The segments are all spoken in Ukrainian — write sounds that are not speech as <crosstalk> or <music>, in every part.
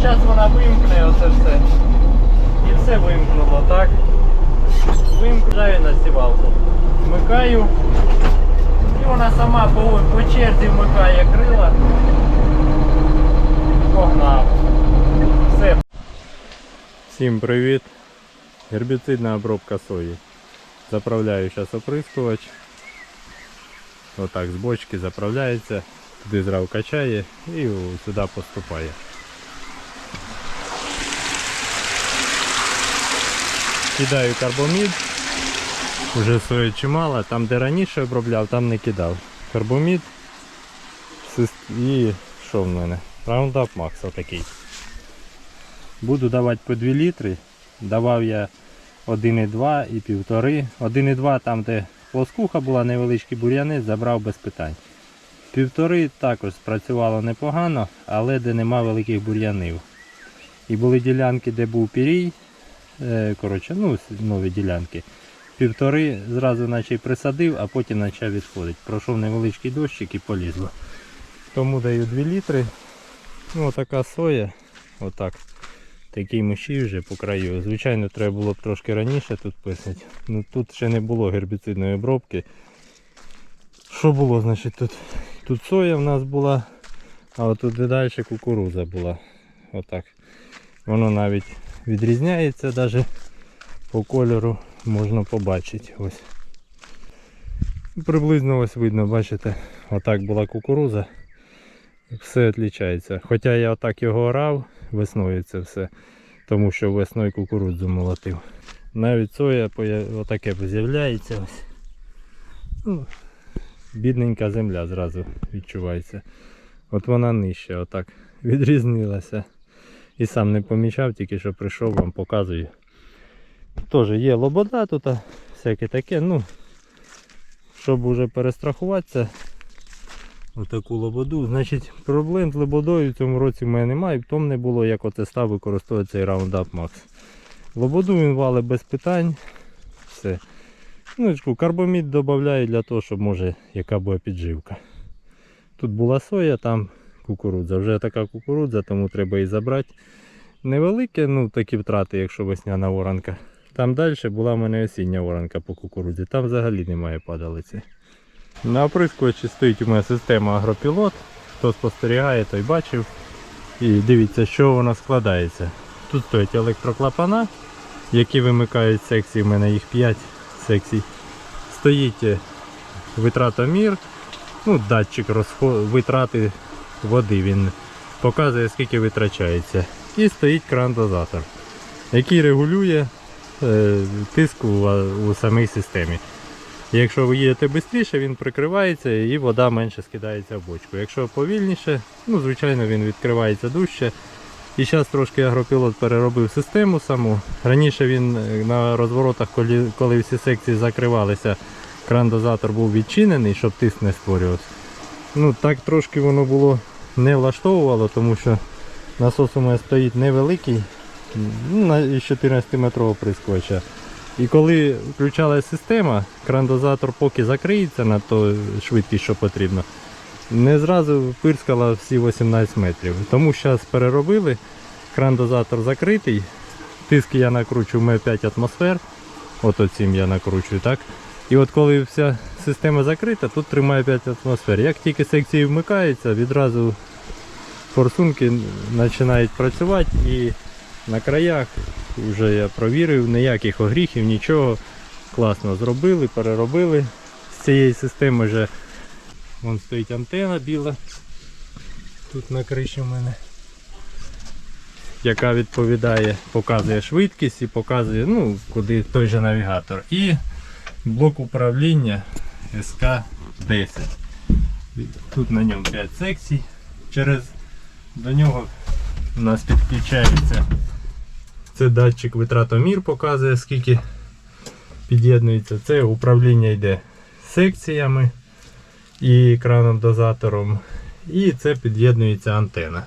зараз вона вимкне оце все. І все вимкнуло, так? Вимкнаю на сівалку. Вмикаю. І вона сама по, по черзі вмикає крила. Погнав. Все. Всім привіт. Гербіцидна обробка сої. Заправляю зараз оприскувач. Отак з бочки заправляється, туди зрав качає і сюди поступає. Кидаю карбомід. Уже сої чимало, там де раніше обробляв, там не кидав. Карбомід і що в мене? Roundup Max отакий. Буду давати по 2 літри. Давав я 1,2 і 1,5. 1,2 там, де плоскуха була, невеличкі бур'яни, забрав без питань. Півтори також спрацювало непогано, але де нема великих бур'янів. І були ділянки, де був пірій. Е, коротше, ну, нові ділянки. Півтори зразу наче присадив, а потім почав відходити. Пройшов невеличкий дощик і полізло. Тому даю 2 літри. Ну, така соя. Отак. Такий мощі вже по краю. Звичайно, треба було б трошки раніше тут писати. Ну тут ще не було гербіцидної обробки. Що було, значить, тут? Тут соя в нас була, а от тут далі кукуруза була. Отак. Воно навіть відрізняється навіть по кольору можна побачити. Ось. Приблизно ось видно, бачите, отак була кукуруза. Все відрізняється. Хоча я отак його орав весною це все, тому що весною кукурудзу молотив. Навіть соя отаке з'являється. Ну, бідненька земля зразу відчувається. От вона нижче, отак відрізнилася. І сам не помічав, тільки що прийшов, вам показую. Теж є лобода тут, всяке таке, ну, щоб уже перестрахуватися, отаку лободу. Значить, проблем з лободою в цьому році в мене немає, в тому не було, як оце став використовувати цей Roundup Max. Лободу він валить без питань. Все. Ну, карбомід додаю для того, щоб може яка буде підживка. Тут була соя, там кукурудза. Вже така кукурудза, тому треба її забрати. Невелике, ну такі втрати, якщо весняна оранка. Там далі була в мене осіння оранка по кукурудзі, там взагалі немає падалиці. На оприскувачі стоїть у мене система агропілот. Хто спостерігає, той бачив. І дивіться, що вона складається. Тут стоять електроклапана, які вимикають секції, в мене їх 5 секцій. Стоїть е, витратомір, ну, датчик розход... витрати води. Він показує, скільки витрачається. І стоїть кран-дозатор, який регулює е, тиск у, самій системі. Якщо ви їдете швидше, він прикривається і вода менше скидається в бочку. Якщо повільніше, ну звичайно він відкривається дужче. І зараз трошки агропілот переробив систему саму. Раніше він е, на розворотах, коли, коли всі секції закривалися, кран-дозатор був відчинений, щоб тиск не створювався. Ну так трошки воно було не влаштовувало, тому що насос у мене стоїть невеликий, ну, на- 14 метрового прискоча. І коли включалася система, кран-дозатор поки закриється на ту швидкість, що потрібно, не зразу пирскала всі 18 метрів. Тому зараз переробили, кран-дозатор закритий, тиск я накручу мене 5 атмосфер, от оцім я накручую, так? І от коли вся система закрита, тут тримає 5 атмосфер. Як тільки секції вмикаються, відразу форсунки починають працювати і на краях вже я провірив, ніяких огріхів, нічого. Класно зробили, переробили. З цієї системи вже вон стоїть антена біла. Тут на криші в мене. Яка відповідає, показує швидкість і показує, ну, куди той же навігатор. І блок управління СК-10. Тут на ньому 5 секцій. Через до нього у нас підключається це датчик витратомір показує, скільки під'єднується. Це управління йде секціями і краном-дозатором. І це під'єднується антена.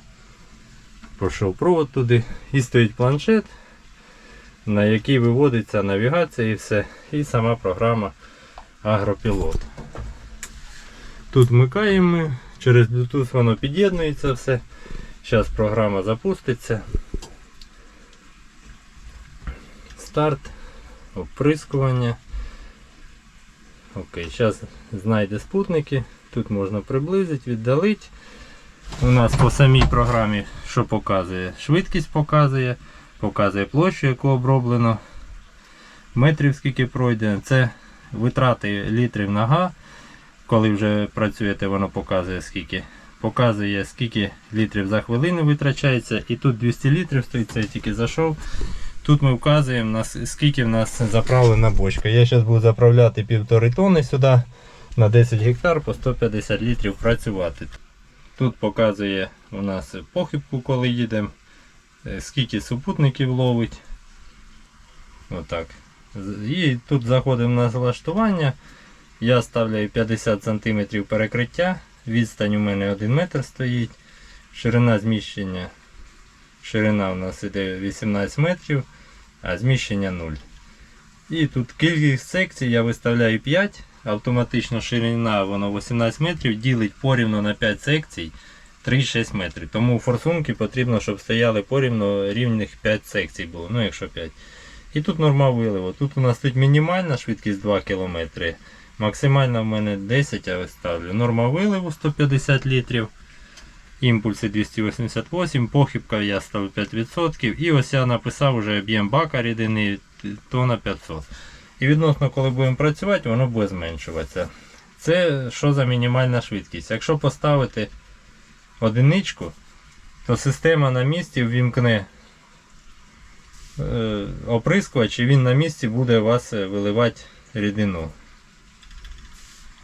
Пішов провод туди. І стоїть планшет, на який виводиться навігація і все. І сама програма Агропілот. Тут вмикаємо, ми, через Bluetooth воно під'єднується все. Зараз програма запуститься. Старт, оприскування. Окей, зараз знайде спутники. Тут можна приблизити, віддалити. У нас по самій програмі що показує? Швидкість показує, показує площу, яку оброблено, метрів скільки пройдено. Це витрати літрів на га. Коли вже працюєте, воно показує скільки. Показує скільки літрів за хвилину витрачається. І тут 200 літрів стоїть, це я тільки зайшов. Тут ми вказуємо, скільки в нас заправлена бочка. Я зараз буду заправляти півтори тонни сюди на 10 гектар по 150 літрів працювати. Тут показує у нас похибку, коли їдемо, е, скільки супутників ловить. Отак. І тут заходимо на залаштування. Я ставляю 50 см перекриття. Відстань у мене 1 метр стоїть. Ширина зміщення. Ширина у нас іде 18 метрів, а зміщення 0. І тут кількість секцій я виставляю 5. Автоматично ширина воно 18 метрів, ділить порівну на 5 секцій 3-6 метрів. Тому форсунки потрібно, щоб стояли порівну рівних 5 секцій було, ну якщо 5. І тут норма виливу. Тут у нас тут мінімальна швидкість 2 км. Максимальна в мене 10 я виставлю. Норма виливу 150 літрів. Імпульси 288, похибка я ставлю 5%. І ось я написав вже об'єм бака рідини тонна 500. І відносно, коли будемо працювати, воно буде зменшуватися. Це що за мінімальна швидкість? Якщо поставити одиничку, то система на місці ввімкне е, оприскувач і він на місці буде вас е, виливати рідину.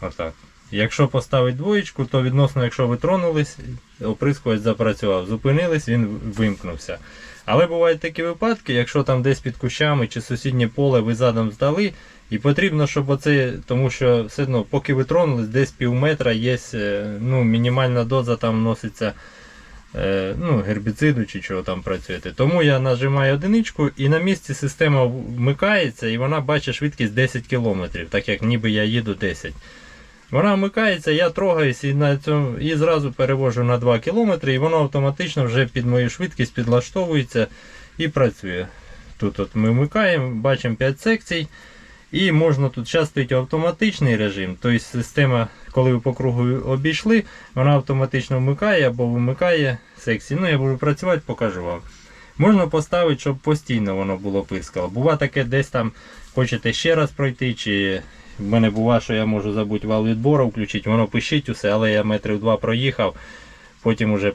Отак. Якщо поставити двоєчку, то відносно, якщо ви тронулись, оприскувач запрацював. Зупинились, він вимкнувся. Але бувають такі випадки, якщо там десь під кущами чи сусіднє поле ви задом здали, і потрібно, щоб оце, тому що все одно, поки ви тронулись, десь пів метра є е, ну, мінімальна доза там вноситься е, ну, гербіциду чи чого там працюєте. Тому я нажимаю одиничку і на місці система вмикається і вона бачить швидкість 10 км, так як ніби я їду 10 вона вмикається, я трогаюсь і на цьому і зразу перевожу на 2 км, і воно автоматично вже під мою швидкість підлаштовується і працює. Тут от ми вмикаємо, бачимо 5 секцій. І можна тут зараз автоматичний режим. Тобто система, коли ви по кругу обійшли, вона автоматично вмикає або вимикає секції. Ну, я буду працювати, покажу вам. Можна поставити, щоб постійно воно було пискало. Бува таке, десь там хочете ще раз пройти, чи в мене бува, що я можу забути вал відбору включити, воно пишіть усе, але я метрів два проїхав, потім вже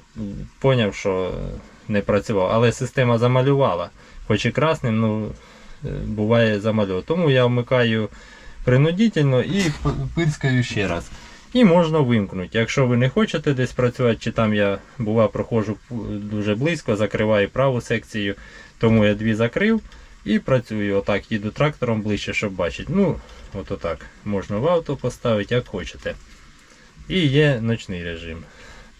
поняв, що не працював. Але система замалювала. Хоч і красним, ну е, буває замальовано. Тому я вмикаю принудительно і пирскаю ще раз. І можна вимкнути. Якщо ви не хочете десь працювати, чи там я бува проходжу дуже близько, закриваю праву секцію, тому я дві закрив і працюю. Отак, їду трактором ближче, щоб бачити. Ну, от отак. Можна в авто поставити, як хочете. І є ночний режим.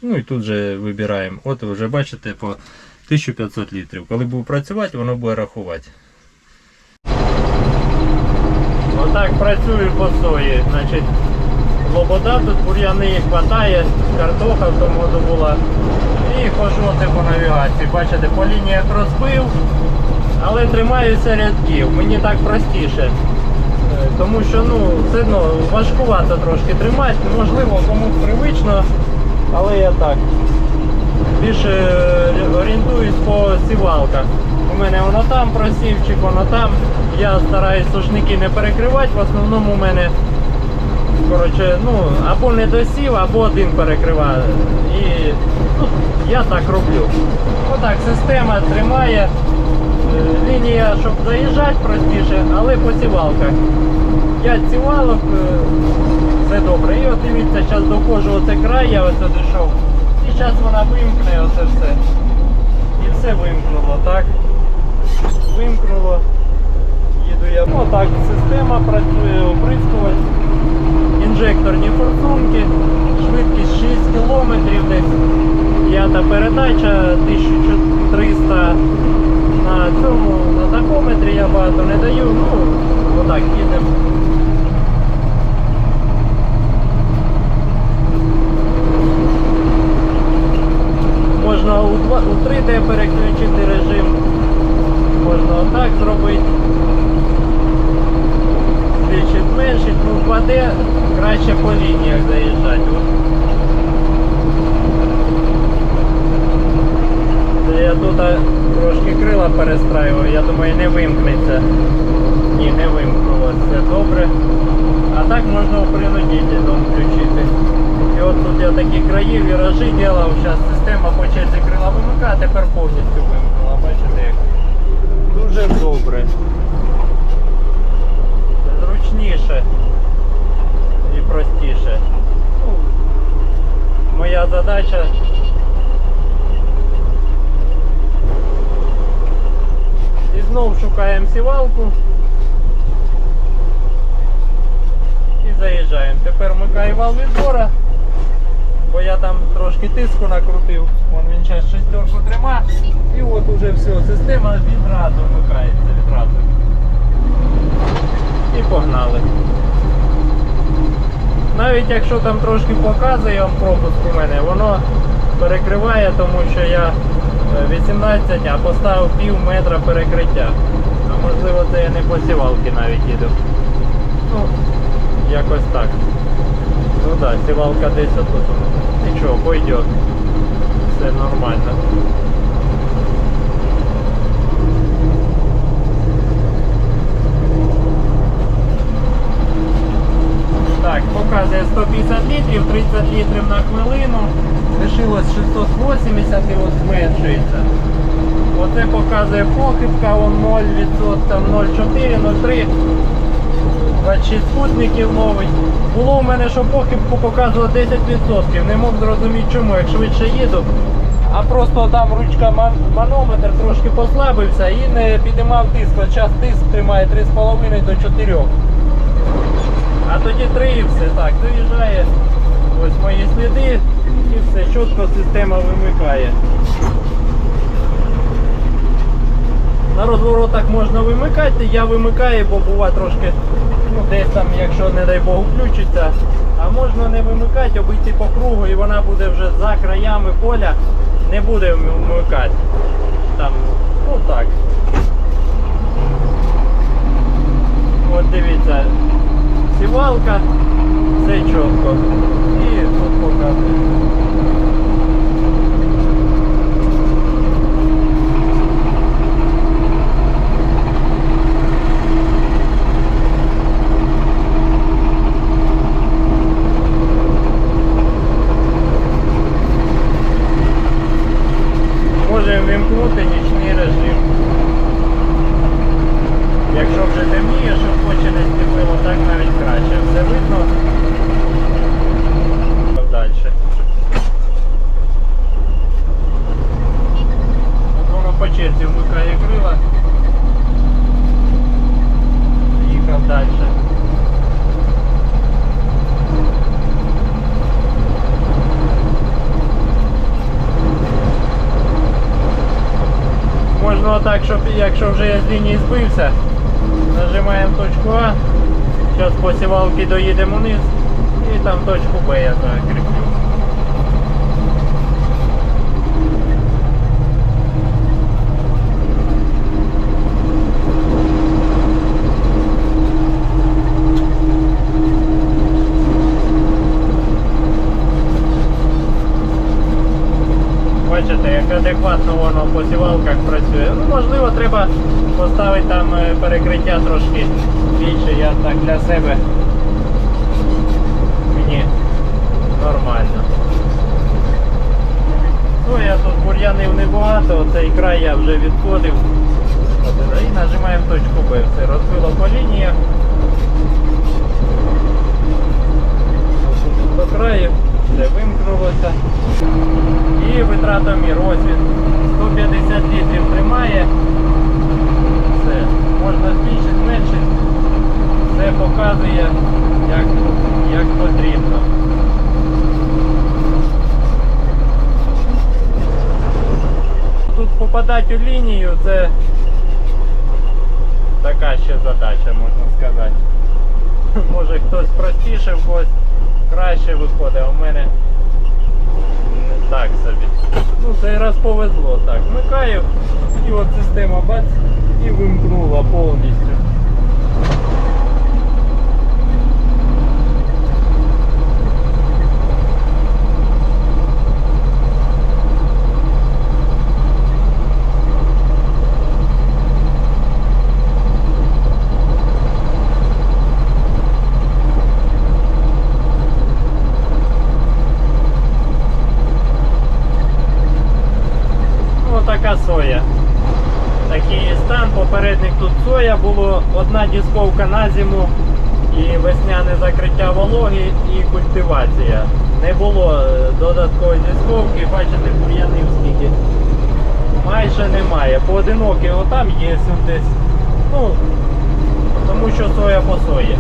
Ну і тут же вибираємо. От ви вже бачите по 1500 літрів. Коли буду працювати, воно буде рахувати. Отак працюю по сої. Значить, лобода тут бур'яни хватає, картоха в тому була. І хожу по навігації. Бачите, по лініях розбив, але тримаюся рядків. Мені так простіше. Е, Тому що ну, все одно важкувато трошки тримати. Можливо, комусь привично, але я так. Більше е, орієнтуюсь по сівалках. У мене воно там просівчик, воно там. Я стараюсь сушники не перекривати, в основному у мене коротше, ну, або не досів, або один перекриває. І ну, я так роблю. Отак, система тримає. Лінія, щоб заїжджати простіше, але по сівалках. 5 сівалок, е, все добре. І от дивіться, зараз доходжу оце край, я оце дійшов. І зараз вона вимкне оце все. І все вимкнуло, так? Вимкнуло. Їду я. Ну так, система працює, оприскувач. Інжекторні форсунки, швидкість 6 км десь. П'ята передача 1300 на цьому на такометрі я багато не даю. Ну, отак їдемо. Можна у виключити режим. Можна отак зробити. Збільшить, зменшить, ну впаде, краще по лініях заїжджати. Я тут трошки крила перестраював, я думаю не вимкнеться. Ні, не вимкнулося, добре. А так можна принудительно включити. І от тут я такі краї, віражі ділав, зараз система по черзі крила вимикає, а тепер повністю вимкнула. Бачите як? Дуже добре. Зручніше і простіше. Ну, Моя задача І знов шукаємо сівалку. І заїжджаємо. Тепер вмикаю вал відбора, бо я там трошки тиску накрутив. Вон він зараз шестерку трима. І от уже все, система відразу вмикається відразу. І погнали. Навіть якщо там трошки показує вам пропуск у мене, воно перекриває, тому що я 18, а поставив пів метра перекриття. А можливо це я не по сівалки навіть їду. Ну, якось так. Ну так, да, сівалка десь отут. Нічого, пойде. Все нормально. Так, показує 150 літрів, 30 літрів на хвилину. Лишилось 680 і от зменшується. Оце показує похибка, вон 0%, там 0,4, 0,3. 26 спутників ловить. Було у мене, що похибку показувало 10%. Не мог зрозуміти чому, як швидше їду. А просто там ручка манометр трошки послабився і не підіймав тиск. Зараз тиск тримає 3,5 до 4. А тоді три і все так, доїжджає. Ось мої сліди і все, чітко система вимикає. На розворотах можна вимикати, я вимикаю, бо буває трошки, ну десь там, якщо не дай Бог включиться. А можна не вимикати, обійти по кругу і вона буде вже за краями поля, не буде вмикати. Там, ну так. От дивіться, сівалка, все чітко. І тут показує. Можемо вимкнути нічний режим. Якщо вже темніє, щоб очі не стіпило, так навіть краще. Все видно. Далі. От воно по черзі вмикає крила. Їхав далі. Можна отак, щоб якщо вже я з лінії збився, нажимаємо точку А, зараз по сівалки доїдемо вниз і там точку Б я закріплю. Бачите, як адекватно воно по сівалках працює. Ну, можливо, треба поставити там е, перекриття трошки більше, я так для себе. Мені нормально. Ну, я тут бур'янів небагато, оцей край я вже відходив. І нажимаємо точку Б. Все розбило по лініях. До краю, все вимкнулося. І витратомір, ось він 150 літрів тримає. Все, можна збільшити, зменшити. Все показує, як, як потрібно. Тут попадати у лінію це така ще задача, можна сказати. <laughs> Може хтось простіше, в когось краще виходить, а в мене Так собі. Ну, цей раз повезло. Так, вмикаю і от система бац і вимкнула повністю. Ну, така соя. Такий стан, попередник тут соя, було одна дісковка на зиму і весняне закриття вологи і культивація. Не було е, додаткової дісковки, бачите, бур'янів скільки. Майже немає. Поодинокі отам є десь. Ну, тому що соя по сої.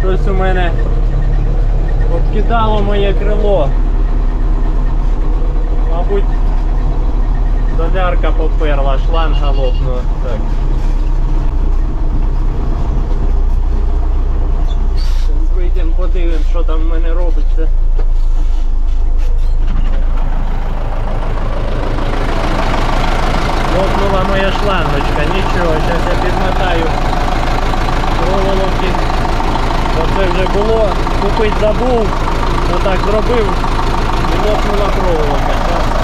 Щось у мене обкидало моє крило. Мабуть, солярка поперла, шланга лопнула. Так. Вийдемо, подивимось, що там в мене робиться. Лопнула моя шлангочка, нічого, зараз я підмотаю проволоки. Бо це вже було, купити забув, отак зробив і лопнула проволока.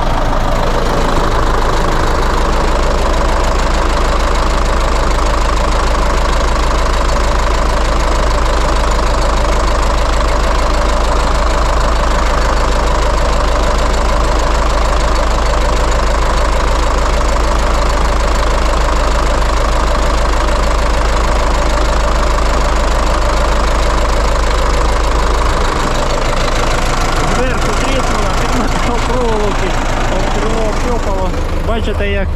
Бачите, як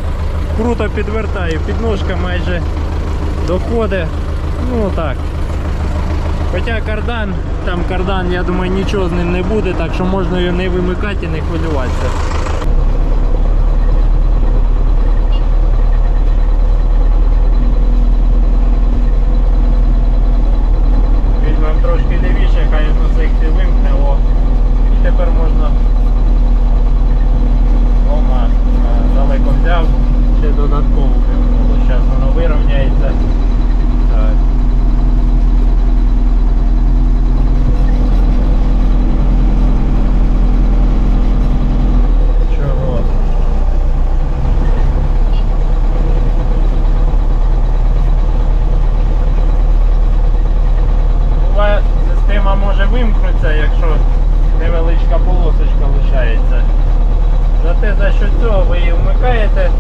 круто підвертаю, підножка майже доходить. Ну так. Хоча кардан, там кардан, я думаю, нічого з ним не буде, так що можна його не вимикати і не хвилюватися. Візьмемо трошки лівіше, хай воно секції вимкне, о. І тепер можна. Ома, е, далеко взяв, ще додатково. Зараз воно вирівняється. Так. Чого? Буває, система може вимкнутися, якщо невеличка полосочка лишається. Зате за що цього ви її вмикаєте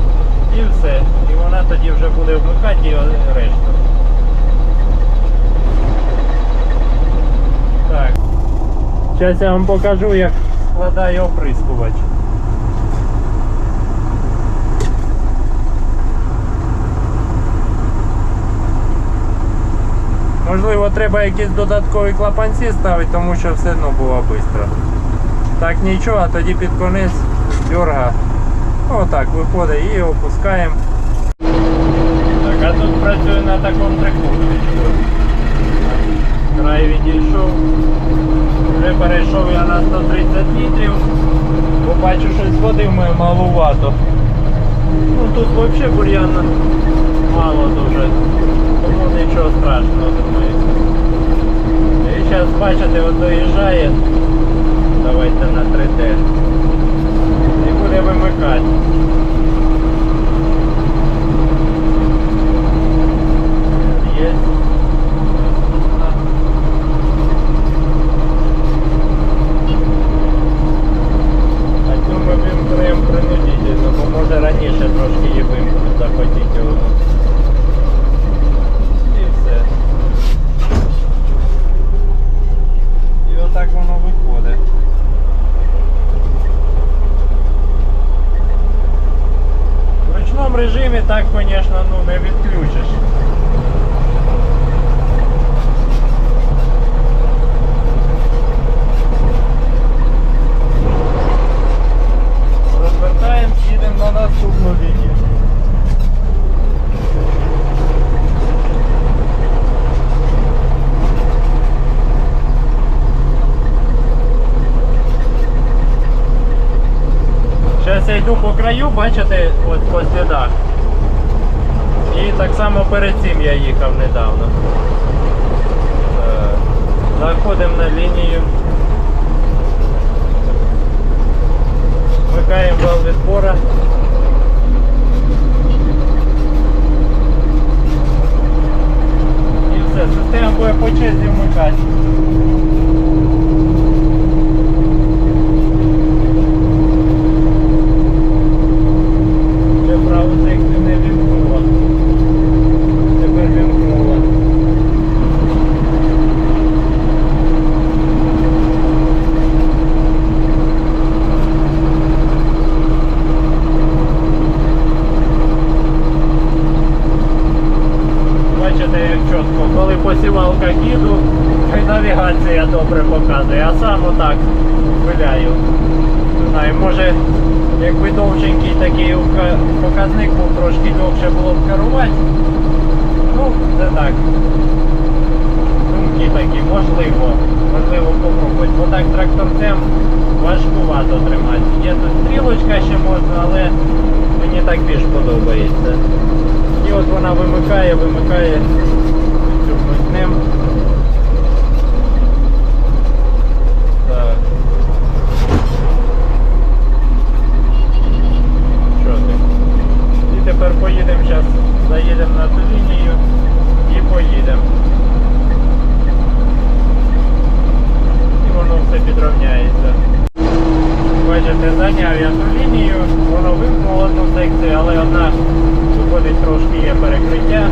і все. І вона тоді вже буде вмикати решту. Так. Зараз я вам покажу, як складає оприскувач. Можливо, треба якісь додаткові клапанці ставити, тому що все одно було швидко. Так нічого, а тоді під конець дерга. Отак виходить і опускаємо. А тут працює на такому трикутничку. Край відійшов. Вже перейшов я на 130 літрів. Бо бачу, щось води в мене малувато. Ну тут взагалі бур'яна мало дуже. Тому нічого страшного думаю. І зараз бачите, от доїжджає. Давайте на 3D. І буде вимикати. Є. А цю ми вимкнемо принудительно, бо може раніше трошки її вимкнути, захотіть його. І все. І отак воно виходить. В ручному режимі так, звісно, ну, не відключиш. Розвертаємо, їдемо на наступну лінію. Оце йду по краю, бачите, от по слідах. І так само перед цим я їхав недавно. Е, Заходимо на лінію. Вмикаємо вал відбора. І все, система буде по черзі вмикати. Ще праву секцію не вімкнула. Тепер вімкнула. Бачите, як чітко, посівалка їду, й навігація добре показує, а сам отак. Не знаю, може, якби довшенький такий показник був трошки довше було б керувати. Ну, це так. Думки такі, можливо, можливо попробувати. Бо так тракторцем важкувато тримати. Є тут стрілочка ще можна, але мені так більш подобається. І от вона вимикає, вимикає ти? І тепер поїдемо зараз, заїдемо на ту лінію і поїдемо. І воно все підрівняється. Бачите, зайняв я ту лінію, воно вимкнуло одну секцію, але одна виходить трошки є перекриття.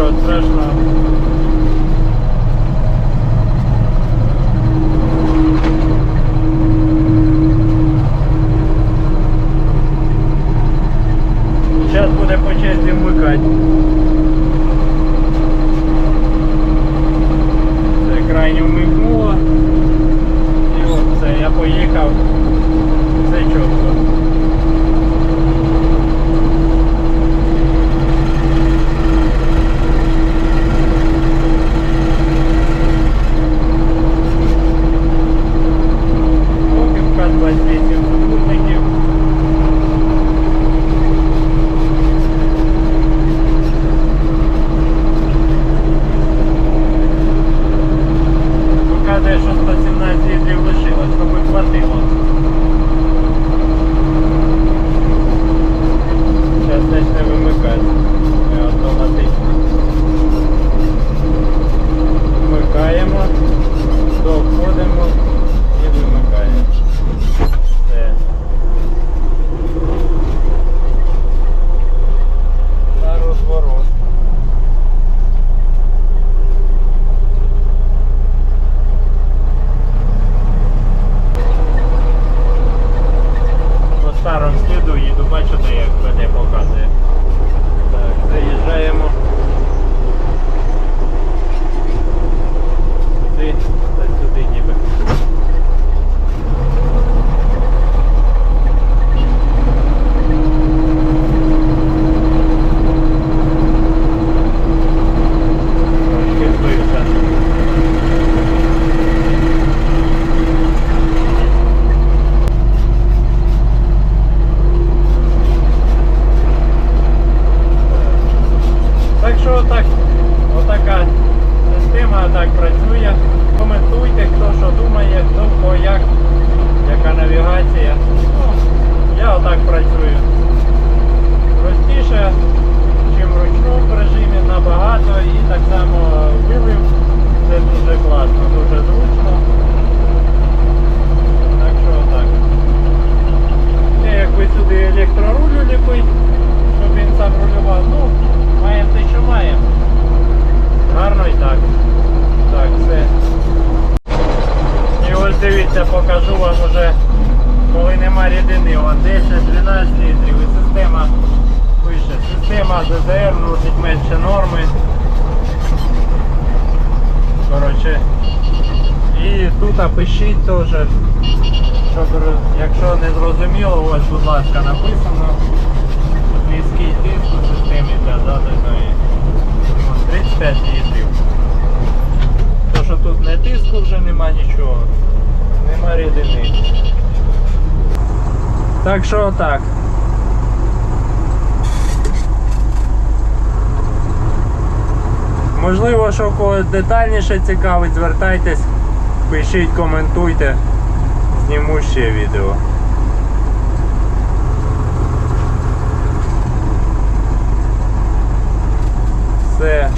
Нічого страшного. Зараз буде по черзі вмикати. Це крайню вмикнуло. І от все, я поїхав. Все чітко. Тут пишіть теж. Щоб, якщо не зрозуміло, ось, будь ласка, написано. Низький тиск у системі для заданої. Ну, 35 літрів. То, що тут не тиску вже нема нічого. Нема рідини. Так що так. Можливо, що когось детальніше цікавить, звертайтесь, Пишіть, коментуйте, зніму ще відео. Все.